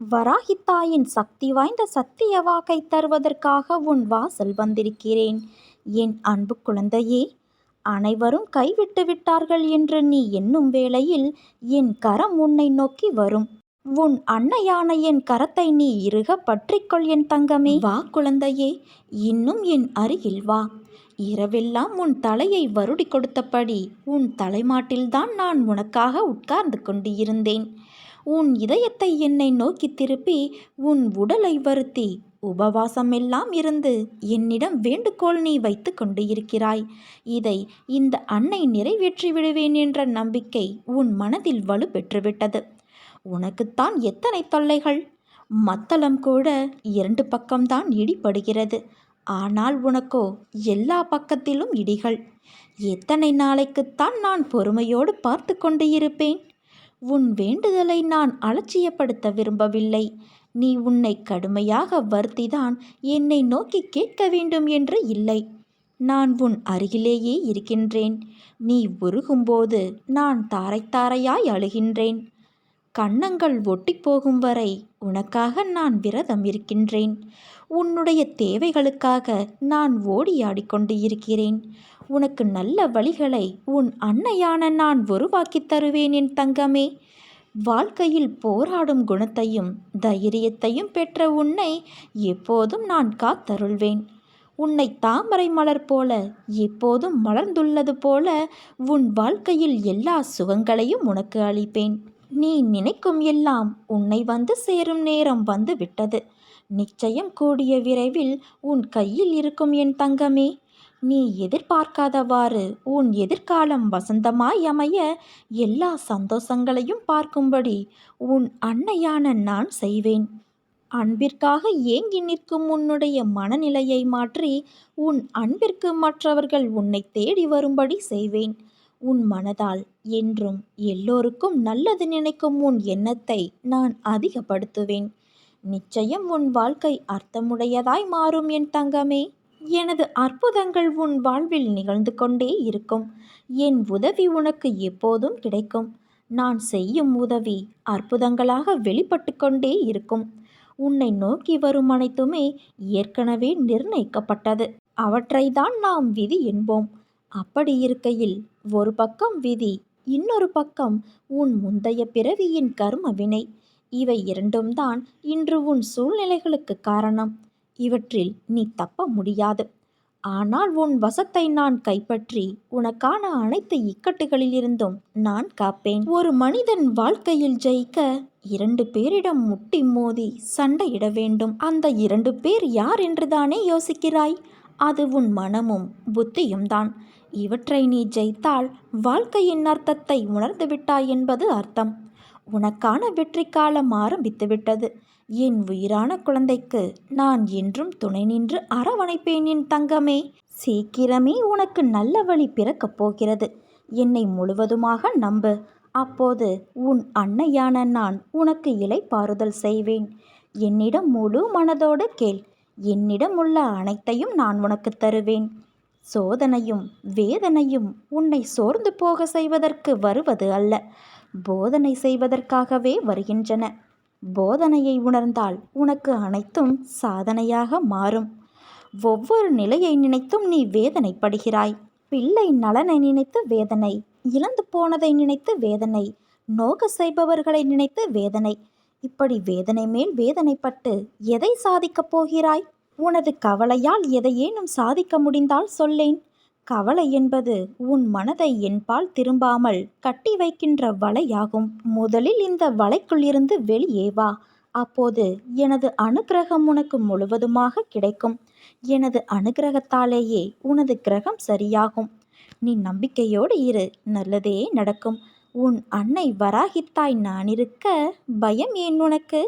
வராகித்தாயின் சக்தி வாய்ந்த சத்திய வாக்கை தருவதற்காக உன் வாசல் வந்திருக்கிறேன். என் அன்பு குழந்தையே அனைவரும் கைவிட்டு விட்டார்கள் என்று நீ எண்ணும் வேளையில் என் கரம் உன்னை நோக்கி வரும். உன் அன்னையான என் கரத்தை நீ இறுக பற்றிக்கொள் என் தங்கமே. வா குழந்தையே இன்னும் என் அருகில் வா. இரவெல்லாம் உன் தலையை வருடி கொடுத்தபடி உன் தலைமாட்டில்தான் நான் உனக்காக உட்கார்ந்து கொண்டு இருந்தேன் உன் இதயத்தை என்னை நோக்கி திருப்பி உன் உடலை வருத்தி. உபவாசமெல்லாம் இருந்து என்னிடம் வேண்டுகோள் நீ வைத்து கொண்டு இருக்கிறாய். இதை இந்த அன்னை நிறைவேற்றி விடுவேன் என்ற நம்பிக்கை உன் மனதில் வலு பெற்றுவிட்டது. உனக்குத்தான் எத்தனை தொல்லைகள்? மத்தளம் கூட இரண்டு பக்கம்தான் இடிபடுகிறது. ஆனால் உனக்கோ எல்லா பக்கத்திலும் இடிகள். எத்தனை நாளைக்குத்தான் நான் பொறுமையோடு பார்த்து கொண்டு இருப்பேன்? உன் வேண்டுதலை நான் அலட்சியப்படுத்த விரும்பவில்லை. நீ உன்னை கடுமையாக வருத்திதான் என்னை நோக்கி கேட்க வேண்டும் என்று இல்லை. நான் உன் அருகிலேயே இருக்கின்றேன். நீ உருகும்போது நான் தாரை தாரையாய் அழுகின்றேன். கன்னங்கள் ஒட்டி போகும் வரை உனக்காக நான் விரதம் இருக்கின்றேன். உன்னுடைய தேவைகளுக்காக நான் ஓடியாடிக்கொண்டு இருக்கிறேன். உனக்கு நல்ல வழிகளை உன் அன்னையான நான் உருவாக்கித் தருவேன் என் தங்கமே. வாழ்க்கையில் போராடும் குணத்தையும் தைரியத்தையும் பெற்ற உன்னை எப்போதும் நான் காத்தருள்வேன். உன்னை தாமரை மலர் போல எப்போதும் மலர்ந்துள்ளது போல உன் வாழ்க்கையில் எல்லா சுகங்களையும் உனக்கு அளிப்பேன். நீ நினைக்கும் எல்லாம் உன்னை வந்து சேரும் நேரம் வந்து விட்டது நிச்சயம் கூடிய விரைவில் உன் கையில் இருக்கும் என் தங்கமே. நீ எதிர்பார்க்காதவாறு உன் எதிர்காலம் வசந்தமாய் அமைய எல்லா சந்தோஷங்களையும் பார்க்கும்படி உன் அன்னையான நான் செய்வேன். அன்பிற்காக ஏங்கி நிற்கும் உன்னுடைய மனநிலையை மாற்றி உன் அன்பிற்கு மற்றவர்கள் உன்னை தேடி வரும்படி செய்வேன். உன் மனதால் என்றும் எல்லோருக்கும் நல்லது நினைக்கும் உன் எண்ணத்தை நான் அதிகப்படுத்துவேன். நிச்சயம் உன் வாழ்க்கை அர்த்தமுடையதாய் மாறும் என் தங்கமே. எனது அற்புதங்கள் உன் வாழ்வில் நிகழ்ந்து கொண்டே இருக்கும். என் உதவி உனக்கு எப்போதும் கிடைக்கும். நான் செய்யும் உதவி அற்புதங்களாக வெளிப்பட்டு கொண்டே இருக்கும். உன்னை நோக்கி வரும் அனைத்துமே ஏற்கனவே நிர்ணயிக்கப்பட்டது. அவற்றை தான் நாம் விதி என்போம். அப்படி இருக்கையில் ஒரு பக்கம் விதி இன்னொரு பக்கம் உன் முந்தைய பிறவியின் கர்ம வினை. இவை இரண்டும் தான் இன்று உன் சூழ்நிலைகளுக்கு காரணம். இவற்றில் நீ தப்ப முடியாது. ஆனால் உன் வசத்தை நான் கைப்பற்றி உனக்கான அனைத்து இக்கட்டுகளிலிருந்தும் நான் காப்பேன். ஒரு மனிதன் வாழ்க்கையில் ஜெயிக்க இரண்டு பேரிடம் முட்டி மோதி சண்டையிட வேண்டும். அந்த இரண்டு பேர் யார் என்றுதானே யோசிக்கிறாய்? அது உன் மனமும் புத்தியும் தான். இவற்றை நீ ஜெயித்தால் வாழ்க்கையின் அர்த்தத்தை உணர்ந்துவிட்டாய் என்பது அர்த்தம். உனக்கான வெற்றி காலம் ஆரம்பித்துவிட்டது. என் உயிரான குழந்தைக்கு நான் என்றும் துணை நின்று அரவணைப்பேன் என் தங்கமே. சீக்கிரமே உனக்கு நல்ல வழி பிறக்கப் போகிறது. என்னை முழுவதுமாக நம்பு. அப்போது உன் அன்னையான நான் உனக்கு இலைப்பாறுதல் செய்வேன். என்னிடம் முழு மனதோடு கேள். என்னிடம் உள்ள அனைத்தையும் நான் உனக்கு தருவேன். சோதனையும் வேதனையும் உன்னை சோர்ந்து போக செய்வதற்கு வருவது அல்ல. போதனை செய்வதற்காகவே வருகின்றன. போதனையை உணர்ந்தால் உனக்கு அனைத்தும் சாதனையாக மாறும். ஒவ்வொரு நிலையை நினைத்தும் நீ வேதனைப்படுகிறாய். பிள்ளை நலனை நினைத்து வேதனை இழந்து போனதை நினைத்து வேதனை நோக செய்பவர்களை நினைத்து வேதனை. இப்படி வேதனை மேல் வேதனைப்பட்டு எதை சாதிக்கப் போகிறாய்? உனது கவலையால் எதையேனும் சாதிக்க முடிந்தால் சொல்லேன். கவலை என்பது உன் மனதை என்பால் திரும்பாமல் கட்டி வைக்கின்ற வலையாகும். முதலில் இந்த வலைக்குள்ளிருந்து வெளியே வா. அப்போது எனது அனுகிரகம் உனக்கு முழுவதுமாக கிடைக்கும். எனது அனுகிரகத்தாலேயே உனது கிரகம் சரியாகும். நீ நம்பிக்கையோடு இரு. நல்லதே நடக்கும். உன் அன்னை வராகித்தாய். நான் இருக்க பயம் ஏன் உனக்கு?